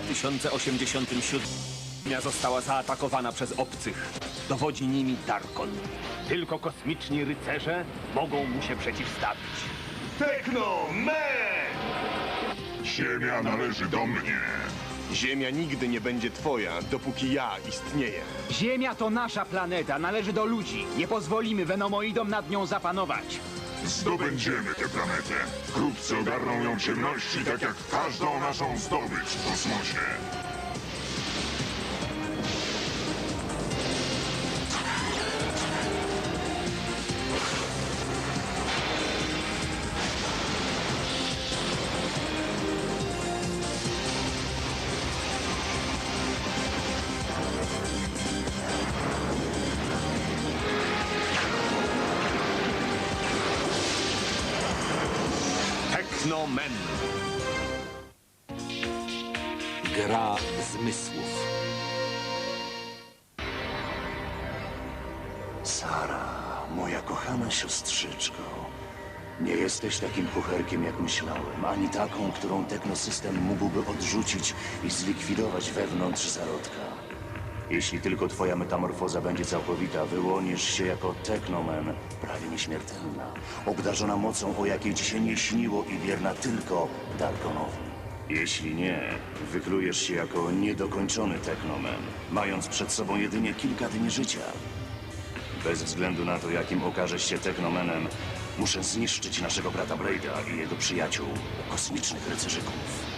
2087 Ziemia została zaatakowana przez obcych. Dowodzi nimi Darkon. Tylko kosmiczni rycerze mogą mu się przeciwstawić. Techno Man! Ziemia należy do mnie. Ziemia nigdy nie będzie twoja, dopóki ja istnieję. Ziemia to nasza planeta, należy do ludzi. Nie pozwolimy Venomoidom nad nią zapanować. Zdobędziemy tę planetę. Wkrótce ogarną ją ciemności, tak jak każdą naszą zdobycz w kosmosie. Techno Men. Gra zmysłów. Sara, moja kochana siostrzyczko. Nie jesteś takim kucherkiem, jak myślałem, ani taką, którą technosystem mógłby odrzucić i zlikwidować wewnątrz zarodka. Jeśli tylko twoja metamorfoza będzie całkowita, wyłonisz się jako technoman, prawie nieśmiertelna, obdarzona mocą, o jakiej ci się nie śniło i wierna tylko Darkonowi. Jeśli nie, wyklujesz się jako niedokończony technoman, mając przed sobą jedynie kilka dni życia. Bez względu na to, jakim okażesz się technomenem, muszę zniszczyć naszego brata Blade'a i jego przyjaciół, kosmicznych rycerzyków.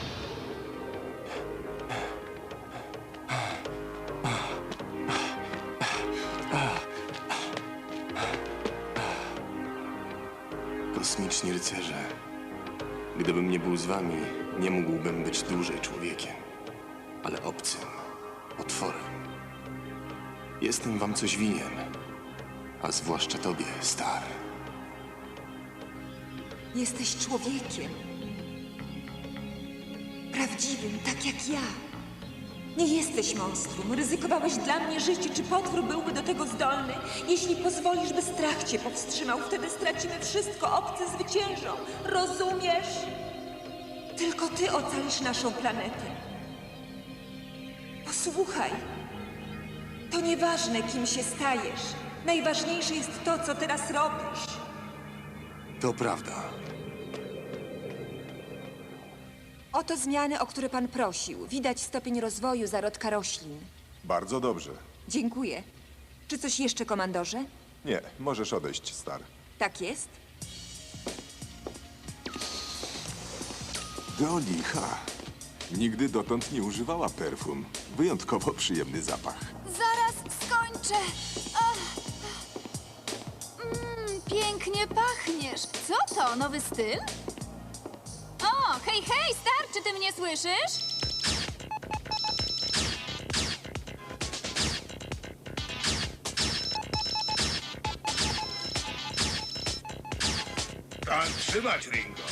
Kosmiczni rycerze. Gdybym nie był z wami, nie mógłbym być dłużej człowiekiem, ale obcym, potworem. Jestem wam coś winien, a zwłaszcza tobie, Star. Jesteś człowiekiem. Prawdziwym, tak jak ja. Nie jesteś monstrum. Ryzykowałeś dla mnie życie. Czy potwór byłby do tego zdolny? Jeśli pozwolisz, by strach cię powstrzymał, wtedy stracimy wszystko. Obcy zwyciężą. Rozumiesz? Tylko ty ocalisz naszą planetę. Posłuchaj. To nieważne, kim się stajesz. Najważniejsze jest to, co teraz robisz. To prawda. Oto zmiany, o które pan prosił. Widać stopień rozwoju zarodka roślin. Bardzo dobrze. Dziękuję. Czy coś jeszcze, komandorze? Nie, możesz odejść, Star. Tak jest? Do licha. Nigdy dotąd nie używała perfum. Wyjątkowo przyjemny zapach. Zaraz skończę. Ach. Mm, pięknie pachniesz. Co to, nowy styl? Hej, hej, Star, czy ty mnie słyszysz? Tak trzymać, Ringo.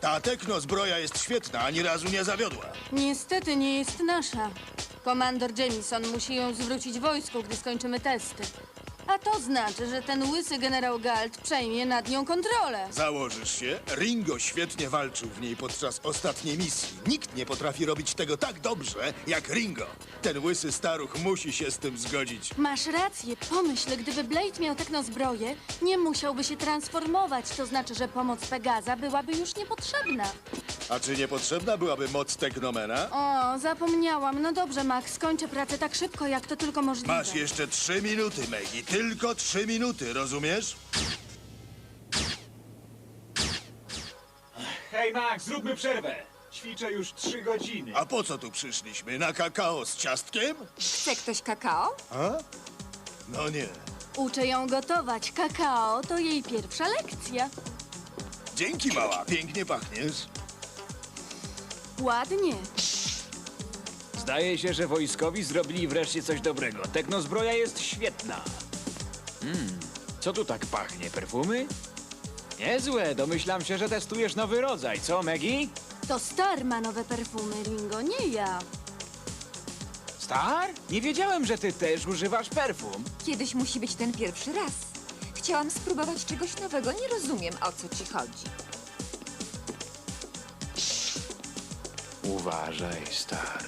Ta tekno zbroja jest świetna, ani razu nie zawiodła. Niestety nie jest nasza. Komandor Jamison musi ją zwrócić wojsku, gdy skończymy testy. To znaczy, że ten łysy generał Galt przejmie nad nią kontrolę. Założysz się, Ringo świetnie walczył w niej podczas ostatniej misji. Nikt nie potrafi robić tego tak dobrze jak Ringo. Ten łysy staruch musi się z tym zgodzić. Masz rację. Pomyśl, gdyby Blade miał tekno zbroję, nie musiałby się transformować. To znaczy, że pomoc Pegaza byłaby już niepotrzebna. A czy niepotrzebna byłaby moc Teknomena? O, zapomniałam. No dobrze, Max, skończę pracę tak szybko, jak to tylko możliwe. Masz jeszcze trzy minuty, Maggie. Tylko trzy minuty, rozumiesz? Hej Max, zróbmy przerwę. Ćwiczę już trzy godziny. A po co tu przyszliśmy? Na kakao z ciastkiem? Chce ktoś kakao? No nie. Uczę ją gotować. Kakao to jej pierwsza lekcja. Dzięki, mała. Pięknie pachniesz. Ładnie. Zdaje się, że wojskowi zrobili wreszcie coś dobrego. Technozbroja jest świetna. Hmm, co tu tak pachnie? Perfumy? Niezłe, domyślam się, że testujesz nowy rodzaj, co Maggie? To Star ma nowe perfumy, Ringo, nie ja. Star? Nie wiedziałem, że ty też używasz perfum. Kiedyś musi być ten pierwszy raz. Chciałam spróbować czegoś nowego. Nie rozumiem, o co ci chodzi. Uważaj, Star.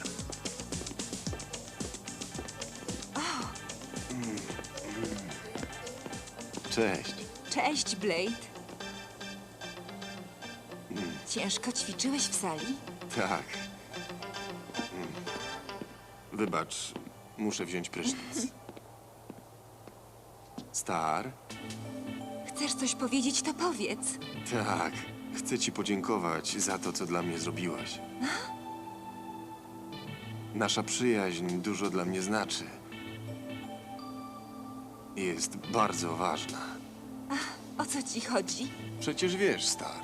Cześć. Cześć, Blade. Ciężko ćwiczyłeś w sali? Tak. Mm. Wybacz, muszę wziąć prysznic. Star? Chcesz coś powiedzieć, to powiedz. Tak. Chcę ci podziękować za to, co dla mnie zrobiłaś. Nasza przyjaźń dużo dla mnie znaczy. Jest bardzo ważna. O co ci chodzi? Przecież wiesz, Star.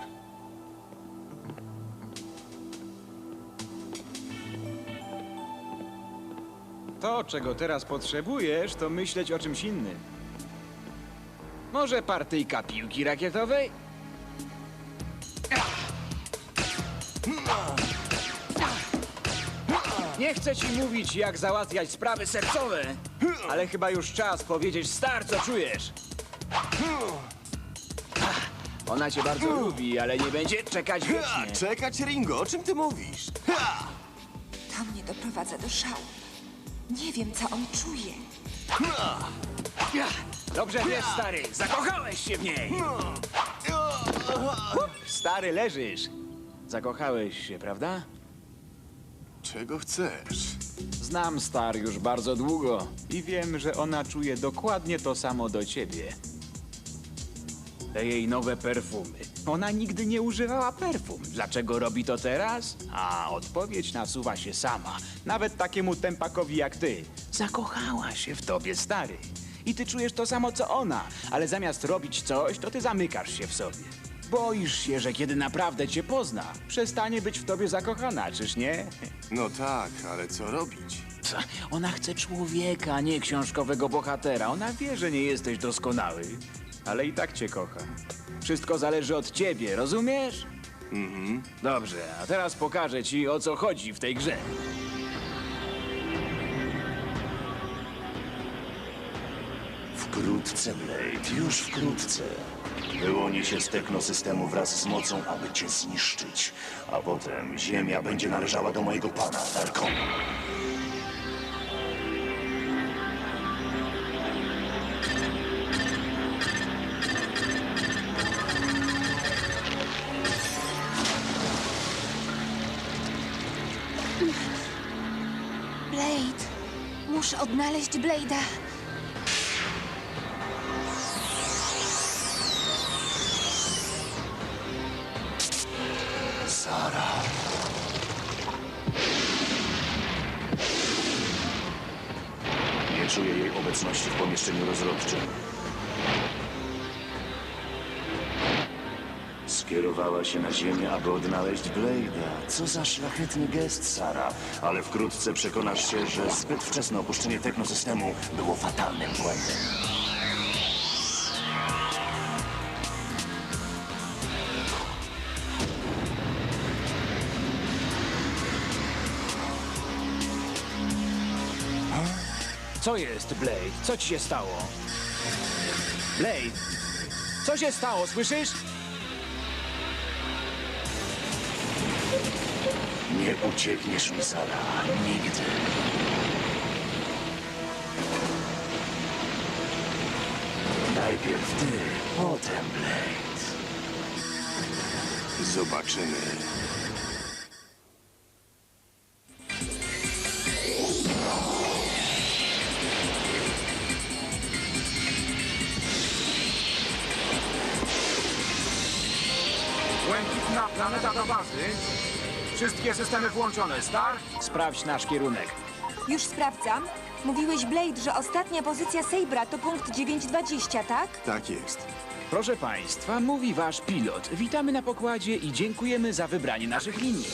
To, czego teraz potrzebujesz, to myśleć o czymś innym. Może partyjka piłki rakietowej? Nie chcę ci mówić, jak załatwiać sprawy sercowe, ale chyba już czas powiedzieć star, co czujesz. Ona cię bardzo lubi, ale nie będzie czekać A, wiecznie. czekać, Ringo, o czym ty mówisz? Ha! To mnie doprowadza do szału. Nie wiem, co on czuje. Dobrze wiesz, stary, zakochałeś się w niej. Stary, leżysz. Zakochałeś się, prawda? Czego chcesz? Znam Star już bardzo długo i wiem, że ona czuje dokładnie to samo do ciebie. Te jej nowe perfumy. Ona nigdy nie używała perfum. Dlaczego robi to teraz? A odpowiedź nasuwa się sama. Nawet takiemu tempakowi jak ty. Zakochała się w tobie, stary. I ty czujesz to samo co ona, ale zamiast robić coś, to ty zamykasz się w sobie. Boisz się, że kiedy naprawdę cię pozna, przestanie być w tobie zakochana, czyż nie? No tak, ale co robić? Ona chce człowieka, nie książkowego bohatera. Ona wie, że nie jesteś doskonały, ale i tak cię kocha. Wszystko zależy od ciebie, rozumiesz? Mhm. Dobrze, a teraz pokażę ci, o co chodzi w tej grze. Wkrótce, Blade, już wkrótce. Wyłoni się z technosystemu wraz z mocą, aby cię zniszczyć. A potem Ziemia będzie należała do mojego pana, Darkona. Blade. Muszę odnaleźć Blade'a. Nie czuję jej obecności w pomieszczeniu rozrodczym. Skierowała się na ziemię, aby odnaleźć Blade'a. Co za szlachetny gest, Sara. Ale wkrótce przekonasz się, że zbyt wczesne opuszczenie technosystemu było fatalnym błędem. Co jest, Blade? Co ci się stało? Blade! Co się stało, słyszysz? Nie uciekniesz mi, Sara. Nigdy. Najpierw ty, potem Blade. Zobaczymy. Błękitna planeta do bazy. Wszystkie systemy włączone, Star? Sprawdź nasz kierunek. Już sprawdzam. Mówiłeś, Blade, że ostatnia pozycja Sabra to punkt 920, tak? Tak jest. Proszę Państwa, mówi Wasz pilot. Witamy na pokładzie i dziękujemy za wybranie naszych linii.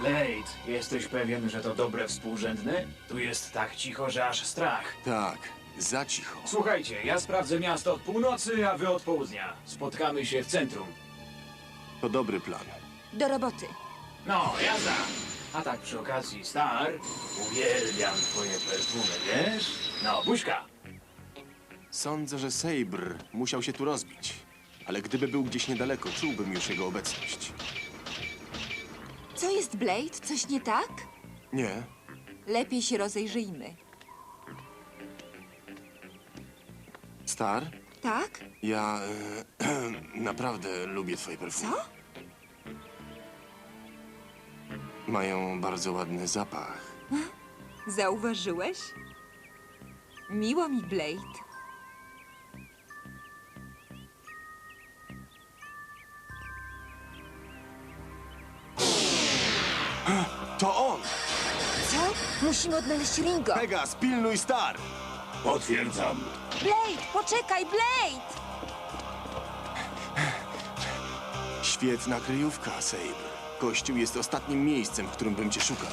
Blade, jesteś pewien, że to dobre współrzędne? Tu jest tak cicho, że aż strach. Tak, za cicho. Słuchajcie, ja sprawdzę miasto od północy, a wy od południa. Spotkamy się w centrum. To dobry plan. Do roboty. No, jazda! A tak przy okazji, Star, uwielbiam twoje perfumy, wiesz? No, buźka! Sądzę, że Sabre musiał się tu rozbić. Ale gdyby był gdzieś niedaleko, czułbym już jego obecność. Co jest Blade? Coś nie tak? Nie, Lepiej się rozejrzyjmy. Star, Tak? ja e, naprawdę lubię twoje perfumy. Co? Mają bardzo ładny zapach. Zauważyłeś? Miło mi, Blade. To on! Co? Musimy odnaleźć Ringo. Pegas, pilnuj Star! Potwierdzam. Blade, poczekaj, Blade! Świetna kryjówka, Sabre. Kościół jest ostatnim miejscem, w którym bym cię szukał.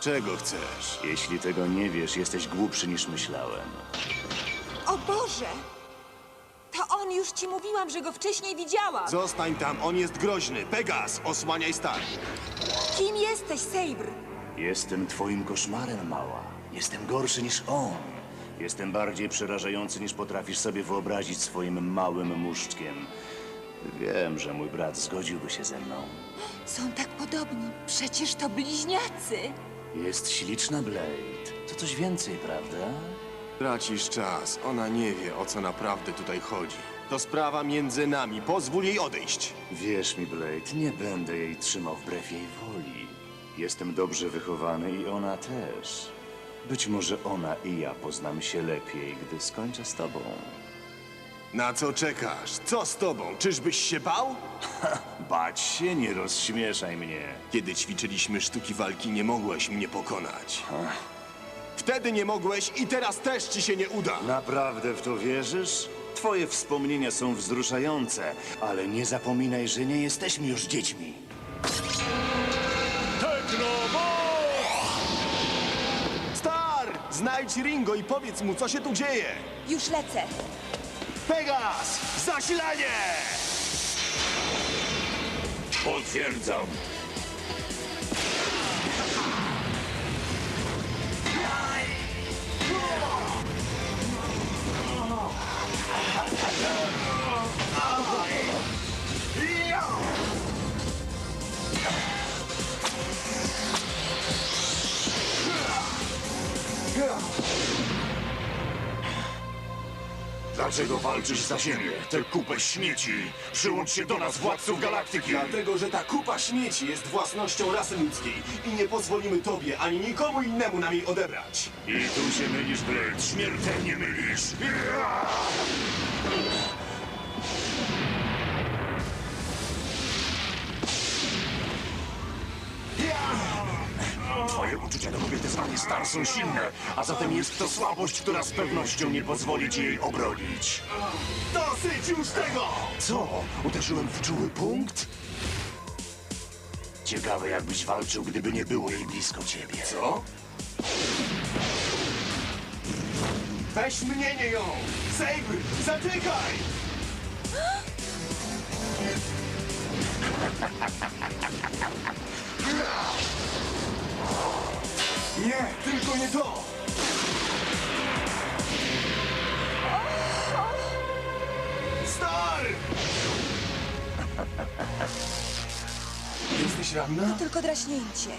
Czego chcesz? Jeśli tego nie wiesz, jesteś głupszy niż myślałem. O Boże! Już ci mówiłam, że go wcześniej widziałam. Zostań tam, on jest groźny. Pegas, osłaniaj Star. Kim jesteś, Sabre? Jestem twoim koszmarem, mała. Jestem gorszy niż on. Jestem bardziej przerażający niż potrafisz sobie wyobrazić swoim małym muszczkiem. Wiem, że mój brat zgodziłby się ze mną. Są tak podobni. Przecież to bliźniacy. Jest śliczna, Blade. To coś więcej, prawda? Tracisz czas. Ona nie wie, o co naprawdę tutaj chodzi. To sprawa między nami. Pozwól jej odejść. Wierz mi, Blade, nie będę jej trzymał wbrew jej woli. Jestem dobrze wychowany i ona też. Być może ona i ja poznamy się lepiej, gdy skończę z tobą. Na co czekasz? Co z tobą? Czyżbyś się bał? Bać się, nie rozśmieszaj mnie. Kiedy ćwiczyliśmy sztuki walki, nie mogłeś mnie pokonać. Wtedy nie mogłeś i teraz też ci się nie uda. Naprawdę w to wierzysz? Twoje wspomnienia są wzruszające, ale nie zapominaj, że nie jesteśmy już dziećmi. Star! Znajdź Ringo i powiedz mu, co się tu dzieje. Już lecę. Pegas! Zasilanie! Potwierdzam. Dlaczego walczysz za ziemię, tę kupę śmieci? Przyłącz się do nas, władców galaktyki! Dlatego, że ta kupa śmieci jest własnością rasy ludzkiej i nie pozwolimy tobie ani nikomu innemu nam jej odebrać. I tu się mylisz, Blade, śmiertelnie mylisz! Twoje uczucia do kobiety zwanej Star są silne, a zatem jest to słabość, która z pewnością nie pozwoli ci jej obronić. Dosyć już tego! Co? Uderzyłem w czuły punkt? Ciekawe, jakbyś walczył, gdyby nie było jej blisko ciebie. Co? Weź mnie, nie ją! Sabre, zaczekaj! Nie, tylko nie to! Star! Jesteś ranna? Tylko draśnięcie.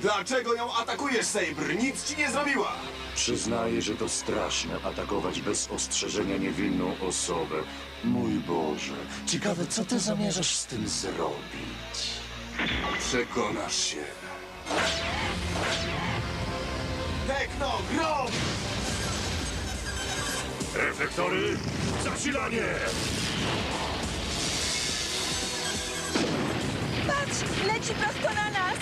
Dlaczego ją atakujesz, Sabre? Nic ci nie zrobiła! Przyznaję, że to straszne atakować bez ostrzeżenia niewinną osobę. Mój Boże, ciekawe, co ty zamierzasz z tym zrobić? Przekonasz się. Tekno, grom! Reflektory, zasilanie! Patrz, leci prosto na nas.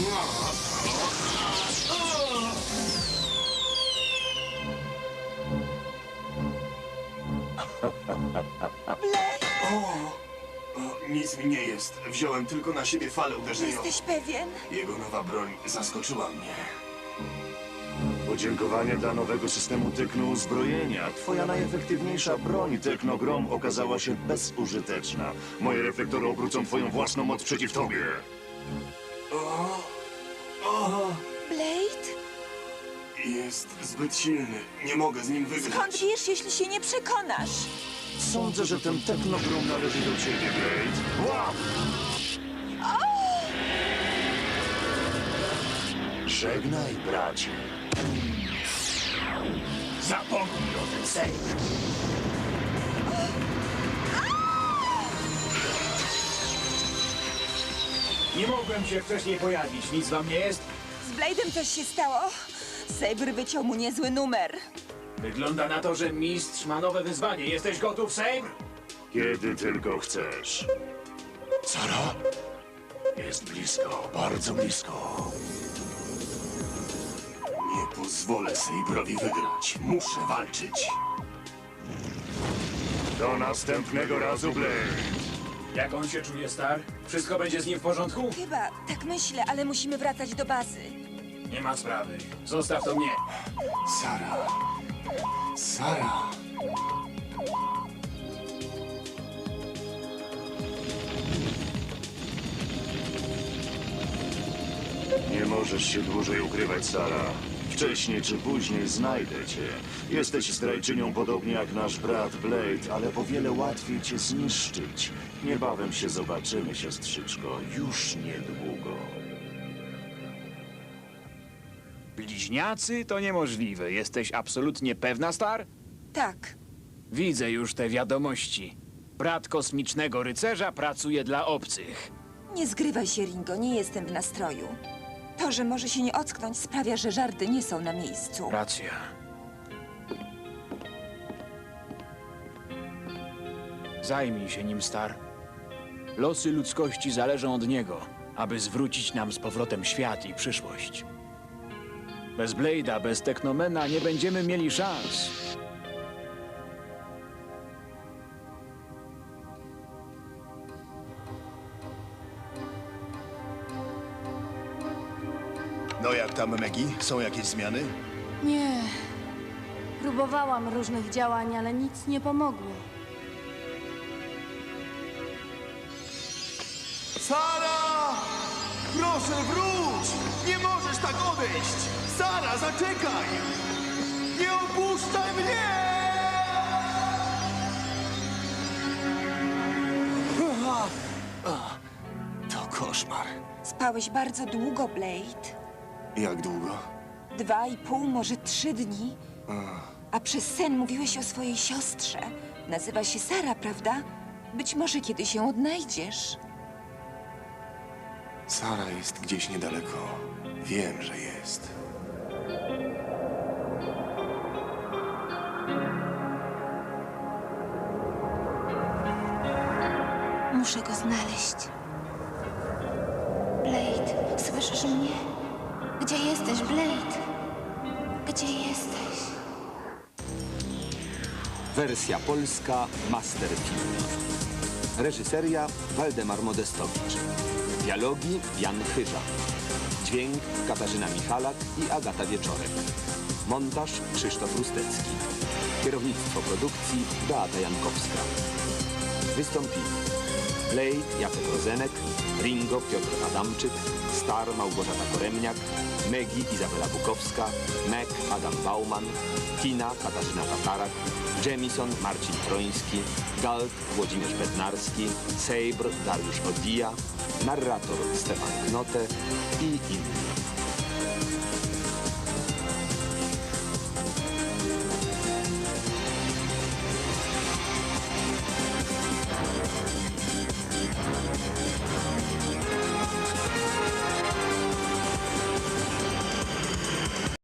O, mi nie jest. Wziąłem tylko na siebie falę uderzeniową. Jesteś pewien? Jego nowa broń zaskoczyła mnie. Podziękowanie dla nowego systemu Tekno uzbrojenia. Twoja najefektywniejsza broń, Teknogrom, okazała się bezużyteczna. Moje reflektory obrócą twoją własną moc przeciw tobie. Blade? Jest zbyt silny. Nie mogę z nim wygrać. Skąd wiesz, jeśli się nie przekonasz? Sądzę, że ten Teknogrom należy do ciebie, Blade. Łap! Żegnaj, bracie. Zapomnij o tym, Sejm. Nie mogłem się wcześniej pojawić. Nic wam nie jest? Z Blade'em coś się stało? Saber wyciął mu niezły numer. Wygląda na to, że mistrz ma nowe wyzwanie. Jesteś gotów, Sabre? Kiedy tylko chcesz. Sara? Jest blisko, bardzo blisko. Nie pozwolę Sabrowi wygrać. Muszę walczyć. Do następnego razu, Blade. Jak on się czuje, Star? Wszystko będzie z nim w porządku? Chyba, tak myślę, ale musimy wracać do bazy. Nie ma sprawy. Zostaw to mnie. Sara. Sara. Nie możesz się dłużej ukrywać, Sara. Wcześniej czy później znajdę cię. Jesteś zdrajczynią podobnie jak nasz brat Blade, ale o wiele łatwiej cię zniszczyć. Niebawem się zobaczymy, siostrzyczko. Już niedługo. Bliźniacy to niemożliwe. Jesteś absolutnie pewna, Star? Tak, Widzę już te wiadomości. Brat kosmicznego rycerza pracuje dla obcych. nie zgrywaj się, Ringo, nie jestem w nastroju. To, że może się nie ocknąć, sprawia, że żarty nie są na miejscu. Racja. Zajmij się nim, Star. Losy ludzkości zależą od niego, aby zwrócić nam z powrotem świat i przyszłość. Bez Blade'a, bez Technomena nie będziemy mieli szans. No jak tam, Megi? Są jakieś zmiany? Nie. Próbowałam różnych działań, ale nic nie pomogło. Proszę, wróć! Nie możesz tak odejść! Sara, zaczekaj! Nie opuszczaj mnie! To koszmar. Spałeś bardzo długo, Blade. Jak długo? Dwa i pół, może trzy dni. A przez sen mówiłeś o swojej siostrze. Nazywa się Sara, prawda? Być może kiedyś ją odnajdziesz. Sara jest gdzieś niedaleko. Wiem, że jest. Muszę go znaleźć. Blade, słyszysz mnie? Gdzie jesteś, Blade? Gdzie jesteś? Wersja polska Masterfilm. Reżyseria Waldemar Modestowicz. Dialogi Jan Chyża. Dźwięk Katarzyna Michalak i Agata Wieczorek. Montaż Krzysztof Rustecki. Kierownictwo produkcji Beata Jankowska. Wystąpili Blade Jacek Rozenek, Ringo Piotr Adamczyk, Star Małgorzata Koremniak, Megi Izabela Bukowska, Meg Adam Bauman, Tina Katarzyna Tatarak, Jamison Marcin Troński, Galt Włodzimierz Bednarski, Sejbr Dariusz Odija, narrator Stefan Knote i inni.